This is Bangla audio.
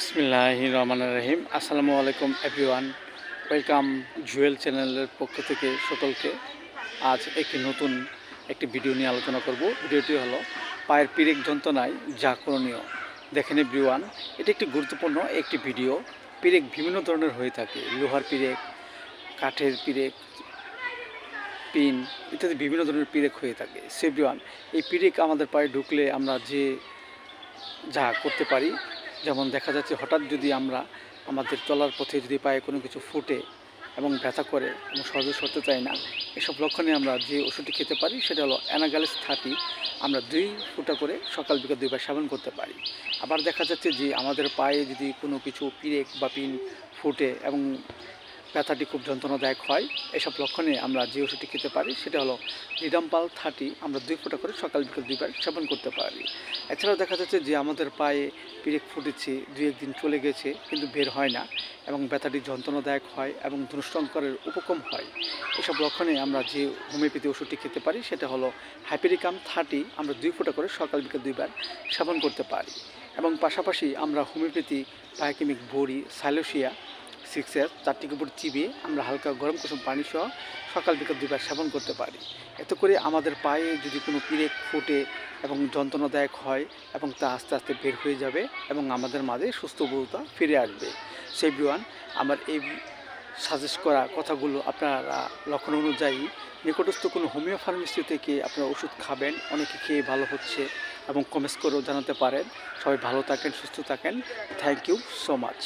বিসমিল্লাহ রহমান রহিম আসসালামু আলাইকুম, এভরিওয়ান। ওয়েলকাম জুয়েল চ্যানেলের পক্ষ থেকে সকলকে। আজ একটি নতুন একটি ভিডিও নিয়ে আলোচনা করব। ভিডিওটি হলো, পায়ের পিরেক যন্ত্রণায় যা করণীয়। দেখেন এভরিওয়ান, এটি একটি গুরুত্বপূর্ণ একটি ভিডিও। পিরেক বিভিন্ন ধরনের হয়ে থাকে। লোহার পিরেক কাঠের পিরেক পিন ইত্যাদি বিভিন্ন ধরনের পিরেক হয়ে থাকে। সেভরিওয়ান এই পিরেক আমাদের পায়ে ঢুকলে আমরা যে যা করতে পারি যেমন দেখা যাচ্ছে হঠাৎ যদি আমরা আমাদের চলার পথে যদি পায়ে কোনো কিছু ফুটে এবং ব্যথা করে এবং সহজে সরতে চাই না, এসব লক্ষণে আমরা যে ওষুধটি খেতে পারি সেটা হলো অ্যানাগালিস থার্টি, আমরা দুই ফুটা করে সকাল বিকাল দুইবার সেবন করতে পারি। আবার দেখা যাচ্ছে যে আমাদের পায়ে যদি কোনো কিছু পিরেক বা পিন ফুটে এবং ব্যথাটি খুব যন্ত্রণাদায়ক হয়। এসব লক্ষণে আমরা যে ওষুধটি খেতে পারি, সেটা হলো রিডাম্পাল থার্টি, আমরা দুই ফোঁটা করে সকাল বিকাল দুইবার সেবন করতে পারি। এছাড়াও দেখা যাচ্ছে যে আমাদের পায়ে পিরেক ফুটেছে, দুই একদিন চলে গেছে, কিন্তু বের হয় না এবং ব্যথাটি যন্ত্রণাদায়ক হয় এবং ধনুষ্টঙ্করের উপকম হয়। এসব লক্ষণে আমরা যে হোমিওপ্যাথি ওষুধটি খেতে পারি, সেটা হলো হাইপেরিকাম থার্টি, আমরা দুই ফোঁটা করে সকাল বিকাল দুইবার সেবন করতে পারি। এবং পাশাপাশি আমরা হোমিওপ্যাথি, বায়োকেমিক বড়ি, সাইলোসিয়া সিক্সের চারটিকে উপর চিবিয়ে আমরা হালকা গরম কুসুম পানি সহ সকাল বিকাল দুবার সেবন করতে পারি। এতে করে আমাদের পায়ে যদি কোনো পিরেক ফুটে এবং যন্ত্রণাদায়ক হয় এবং তা আস্তে আস্তে বের হয়ে যাবে এবং আমাদের মাঝে সুস্থ ফিরে আসবে। সেই আমার এই সাজেস্ট করা কথাগুলো আপনারা লক্ষণ অনুযায়ী নিকটস্থ কোনো হোমিও ফার্মেসি থেকে আপনারা ওষুধ খাবেন, অনেকে খেয়ে ভালো হচ্ছে এবং কমেন্টস করেও জানাতে পারেন। সবাই ভালো থাকেন, সুস্থ থাকেন। Thank you so much